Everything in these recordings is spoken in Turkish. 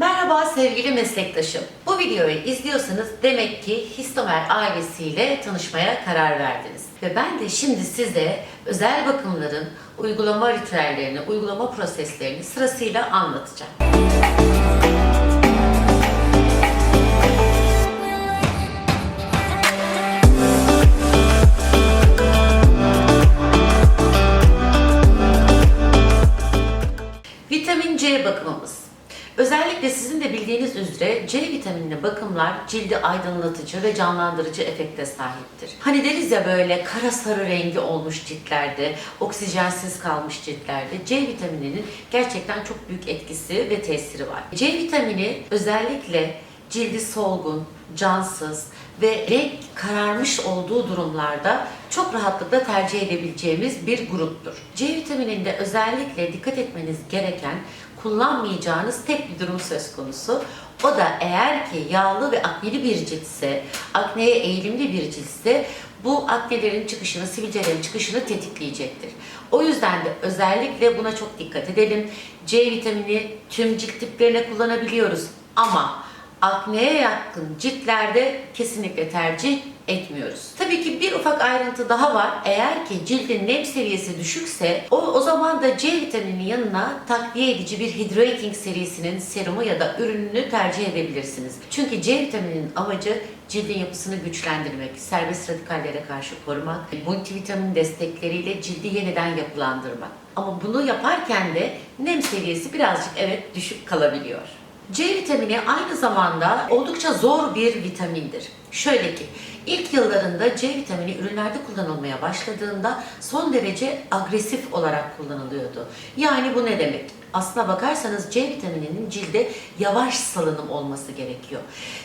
Merhaba sevgili meslektaşım. Bu videoyu izliyorsanız demek ki Histomer ailesiyle tanışmaya karar verdiniz. Ve ben de şimdi size özel bakımların uygulama ritüellerini, uygulama proseslerini sırasıyla anlatacağım. Vitamin C bakımımız. Özellikle sizin de bildiğiniz üzere C vitaminli bakımlar cildi aydınlatıcı ve canlandırıcı efekte sahiptir. Hani deriz ya böyle kara sarı rengi olmuş ciltlerde, oksijensiz kalmış ciltlerde C vitamininin gerçekten çok büyük etkisi ve tesiri var. C vitamini özellikle cildi solgun, cansız ve renk kararmış olduğu durumlarda çok rahatlıkla tercih edebileceğimiz bir gruptur. C vitamininde özellikle dikkat etmeniz gereken kullanmayacağınız tek bir durum söz konusu. O da eğer ki yağlı ve akneli bir ciltse, akneye eğilimli bir ciltse bu aknelerin çıkışını, sivilcelerin çıkışını tetikleyecektir. O yüzden de özellikle buna çok dikkat edelim. C vitamini tüm cilt tiplerine kullanabiliyoruz ama akneye yakın ciltlerde kesinlikle tercih etmiyoruz. Tabii ki bir ufak ayrıntı daha var. Eğer ki cildin nem seviyesi düşükse o, o zaman da C vitamininin yanına takviye edici bir Hydrating serisinin serumu ya da ürününü tercih edebilirsiniz. Çünkü C vitamininin amacı cildin yapısını güçlendirmek, serbest radikallere karşı korumak, multivitamin destekleriyle cildi yeniden yapılandırmak. Ama bunu yaparken de nem seviyesi birazcık evet düşük kalabiliyor. C vitamini aynı zamanda oldukça zor bir vitamindir. Şöyle ki ilk yıllarında C vitamini ürünlerde kullanılmaya başladığında son derece agresif olarak kullanılıyordu. Yani bu ne demek? Aslına bakarsanız C vitamininin cilde yavaş salınım olması gerekiyor.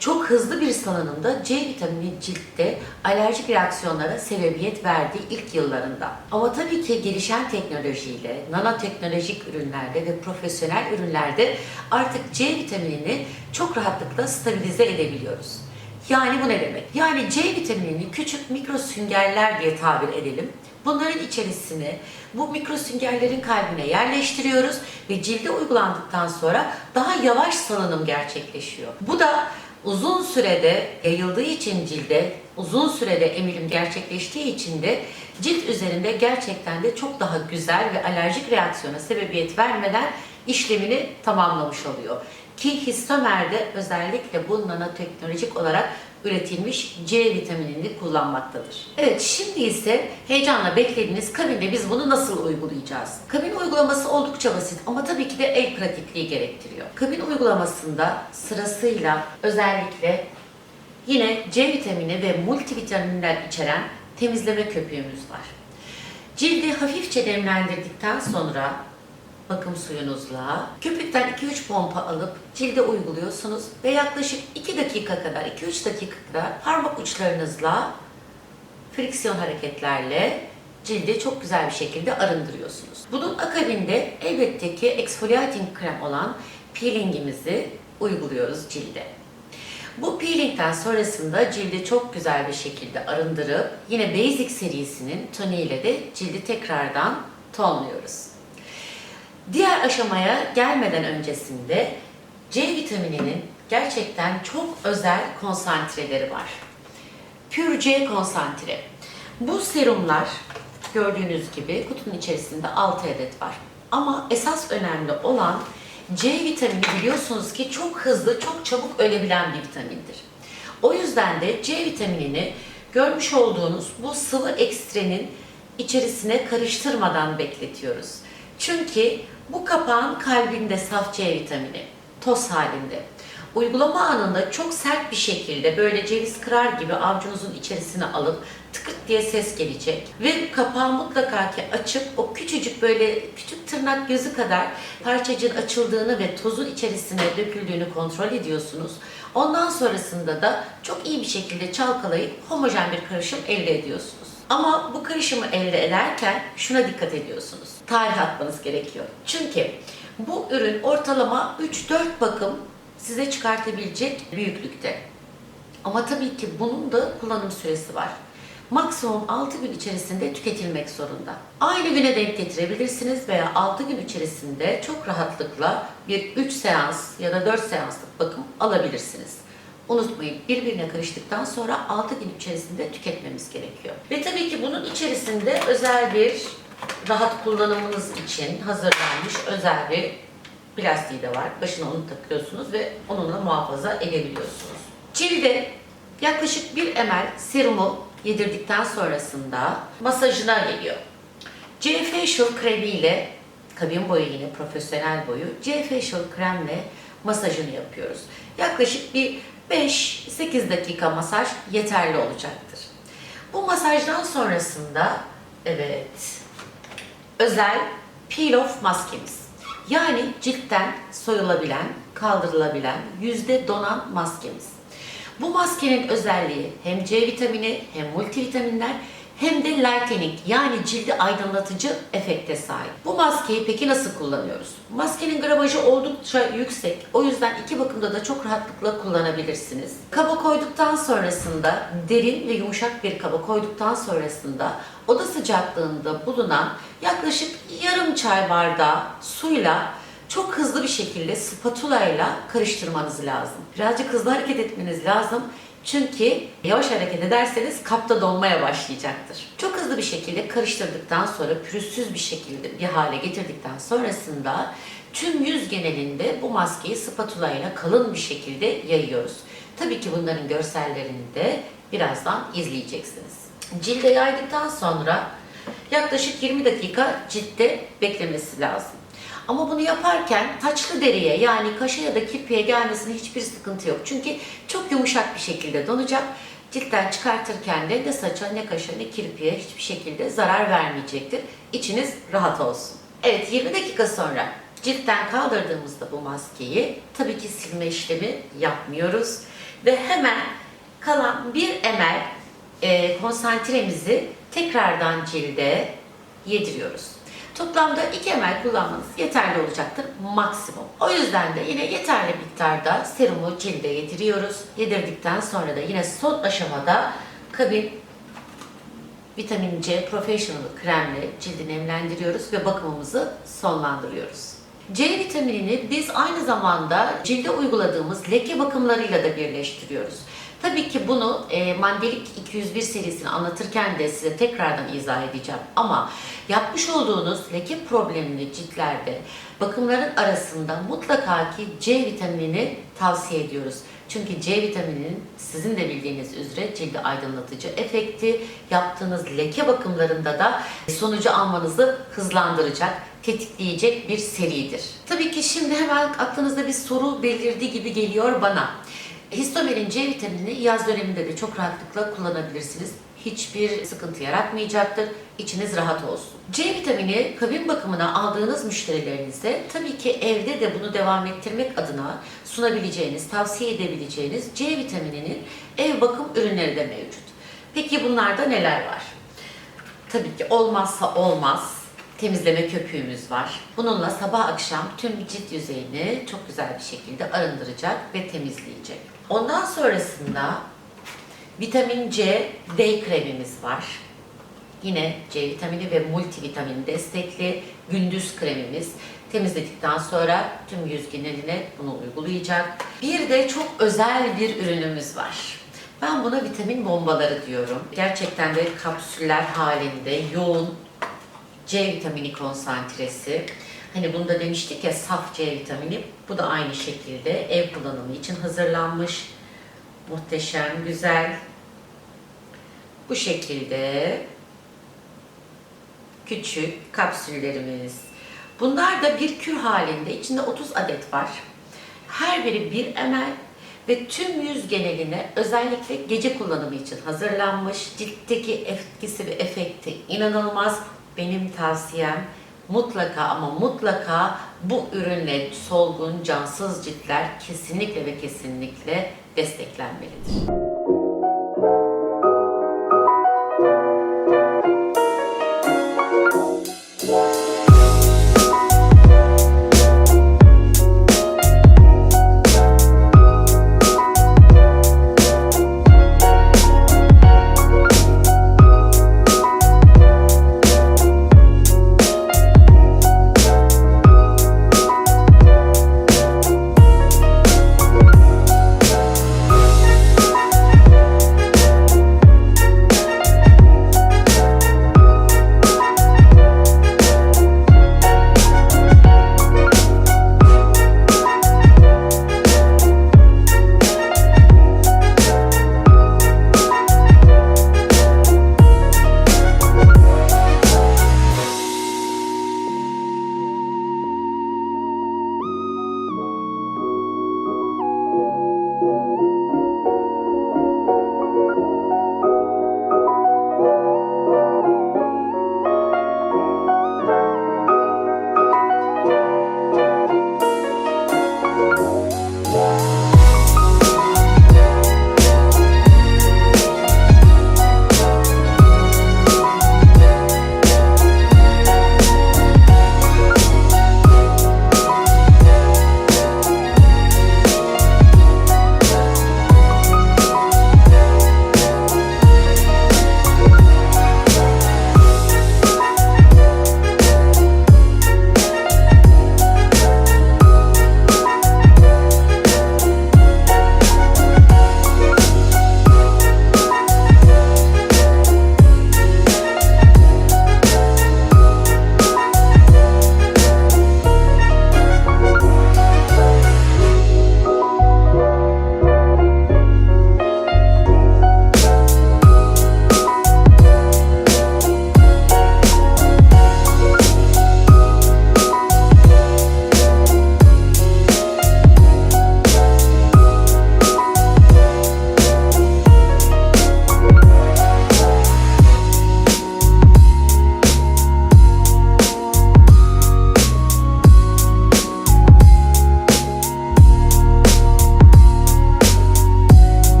Çok hızlı bir salınımda C vitamini ciltte alerjik reaksiyonlara sebebiyet verdiği ilk yıllarında. Ama tabii ki gelişen teknolojiyle, nanoteknolojik ürünlerde ve profesyonel ürünlerde artık C vitaminini çok rahatlıkla stabilize edebiliyoruz. Yani bu ne demek? Yani C vitaminini küçük mikro süngerler diye tabir edelim. Bunların içerisine bu mikro süngerlerin kalbine yerleştiriyoruz ve cilde uygulandıktan sonra daha yavaş salınım gerçekleşiyor. Bu da uzun sürede yayıldığı için cilde, uzun sürede emilim gerçekleştiği için de cilt üzerinde gerçekten de çok daha güzel ve alerjik reaksiyona sebebiyet vermeden işlemini tamamlamış oluyor. Ki Histomer'de özellikle bu nanoteknolojik olarak üretilmiş C vitaminini kullanmaktadır. Evet şimdi ise heyecanla beklediğiniz kabinde biz bunu nasıl uygulayacağız? Kabin uygulaması oldukça basit ama tabii ki de el pratikliği gerektiriyor. Kabin uygulamasında sırasıyla özellikle yine C vitamini ve multivitaminler içeren temizleme köpüğümüz var. Cildi hafifçe nemlendirdikten sonra bakım suyunuzla köpükten 2-3 pompa alıp cilde uyguluyorsunuz ve yaklaşık 2 dakika kadar 2-3 dakika kadar parmak uçlarınızla friksiyon hareketlerle cildi çok güzel bir şekilde arındırıyorsunuz. Bunun akabinde elbette ki exfoliating krem olan peelingimizi uyguluyoruz cilde. Bu peelingden sonrasında cildi çok güzel bir şekilde arındırıp yine Basic serisinin toniğiyle de cildi tekrardan tonluyoruz. Diğer aşamaya gelmeden öncesinde C vitamininin gerçekten çok özel konsantreleri var. Pure C konsantre. Bu serumlar gördüğünüz gibi kutunun içerisinde 6 adet var. Ama esas önemli olan C vitamini biliyorsunuz ki çok hızlı, çok çabuk ölebilen bir vitamindir. O yüzden de C vitaminini görmüş olduğunuz bu sıvı ekstrenin içerisine karıştırmadan bekletiyoruz. Çünkü bu kapağın kalbinde saf C vitamini, toz halinde. Uygulama anında çok sert bir şekilde böyle ceviz kırar gibi avucunuzun içerisine alıp tıkırt diye ses gelecek. Ve kapağı mutlaka ki açıp o küçücük böyle küçük tırnak gözü kadar parçacığın açıldığını ve tozun içerisine döküldüğünü kontrol ediyorsunuz. Ondan sonrasında da çok iyi bir şekilde çalkalayıp homojen bir karışım elde ediyorsunuz. Ama bu karışımı elde ederken şuna dikkat ediyorsunuz. Tarih atmanız gerekiyor. Çünkü bu ürün ortalama 3-4 bakım size çıkartabilecek büyüklükte. Ama tabii ki bunun da kullanım süresi var. Maksimum 6 gün içerisinde tüketilmek zorunda. Aynı güne denk getirebilirsiniz veya 6 gün içerisinde çok rahatlıkla bir 3 seans ya da 4 seanslık bakım alabilirsiniz. Unutmayın birbirine karıştıktan sonra 6 gün içerisinde tüketmemiz gerekiyor. Ve tabii ki bunun içerisinde özel bir rahat kullanımınız için hazırlanmış özel bir plastiği de var. Başına onu takıyorsunuz ve onunla muhafaza edebiliyorsunuz. Cilde yaklaşık 1 ml serumu yedirdikten sonrasında masajına geliyor. C Facial kremi ile kabin boyu yine profesyonel boyu C Facial kremle masajını yapıyoruz. Yaklaşık bir 5-8 dakika masaj yeterli olacaktır. Bu masajdan sonrasında evet özel peel off maskemiz. Yani ciltten soyulabilen, kaldırılabilen, yüzde donan maskemiz. Bu maskenin özelliği hem C vitamini hem multivitaminler hem de lightening yani cildi aydınlatıcı efekte sahip. Bu maskeyi peki nasıl kullanıyoruz? Maskenin gramajı oldukça yüksek. O yüzden iki bakımda da çok rahatlıkla kullanabilirsiniz. Kaba koyduktan sonrasında derin ve yumuşak bir kaba koyduktan sonrasında oda sıcaklığında bulunan yaklaşık yarım çay bardağı suyla çok hızlı bir şekilde spatula ile karıştırmanız lazım. Birazcık hızlı hareket etmeniz lazım. Çünkü yavaş hareket ederseniz kapta donmaya başlayacaktır. Çok hızlı bir şekilde karıştırdıktan sonra pürüzsüz bir şekilde bir hale getirdikten sonrasında tüm yüz genelinde bu maskeyi spatula ile kalın bir şekilde yayıyoruz. Tabii ki bunların görsellerini de birazdan izleyeceksiniz. Cilde yaydıktan sonra yaklaşık 20 dakika ciltte beklemesi lazım. Ama bunu yaparken taçlı deriye yani kaşa ya da kirpiğe gelmesine hiçbir sıkıntı yok. Çünkü çok yumuşak bir şekilde donacak. Ciltten çıkartırken de ne saça ne kaşa ne kirpiğe hiçbir şekilde zarar vermeyecektir. İçiniz rahat olsun. Evet 20 dakika sonra ciltten kaldırdığımızda bu maskeyi tabii ki silme işlemi yapmıyoruz. Ve hemen kalan 1 ml e, konsantremizi tekrardan cilde yediriyoruz. Toplamda 2 ml kullanmanız yeterli olacaktır maksimum. O yüzden de yine yeterli miktarda serumu cilde yediriyoruz. Yedirdikten sonra da yine son aşamada kabin vitamin C Professional kremle cildi nemlendiriyoruz ve bakımımızı sonlandırıyoruz. C vitaminini biz aynı zamanda cilde uyguladığımız leke bakımlarıyla da birleştiriyoruz. Tabii ki bunu e, Mandelik 201 serisini anlatırken de size tekrardan izah edeceğim. Ama yapmış olduğunuz leke problemli ciltlerde bakımların arasında mutlaka ki C vitaminini tavsiye ediyoruz. Çünkü C vitamininin sizin de bildiğiniz üzere cildi aydınlatıcı efekti, yaptığınız leke bakımlarında da sonucu almanızı hızlandıracak, tetikleyecek bir seridir. Tabii ki şimdi hemen aklınızda bir soru belirdi gibi geliyor bana. Histomerin C vitaminini yaz döneminde de çok rahatlıkla kullanabilirsiniz. Hiçbir sıkıntı yaratmayacaktır. İçiniz rahat olsun. C vitamini kabin bakımına aldığınız müşterilerinize tabii ki evde de bunu devam ettirmek adına sunabileceğiniz, tavsiye edebileceğiniz C vitamininin ev bakım ürünleri de mevcut. Peki bunlarda neler var? Tabii ki olmazsa olmaz temizleme köpüğümüz var. Bununla sabah akşam tüm cilt yüzeyini çok güzel bir şekilde arındıracak ve temizleyecek. Ondan sonrasında vitamin C D kremimiz var. Yine C vitamini ve multivitamin destekli gündüz kremimiz. Temizledikten sonra tüm yüz geneline bunu uygulayacak. Bir de çok özel bir ürünümüz var. Ben buna vitamin bombaları diyorum. Gerçekten de kapsüller halinde yoğun C vitamini konsantresi. Hani bunda demiştik ya saf C vitamini. Bu da aynı şekilde ev kullanımı için hazırlanmış. Muhteşem, güzel. Bu şekilde küçük kapsüllerimiz. Bunlar da bir kür halinde. İçinde 30 adet var. Her biri 1 ml ve tüm yüz geneline özellikle gece kullanımı için hazırlanmış. Ciltteki etkisi ve efekti inanılmaz. Benim tavsiyem mutlaka ama mutlaka bu ürünle solgun, cansız ciltler kesinlikle ve kesinlikle desteklenmelidir.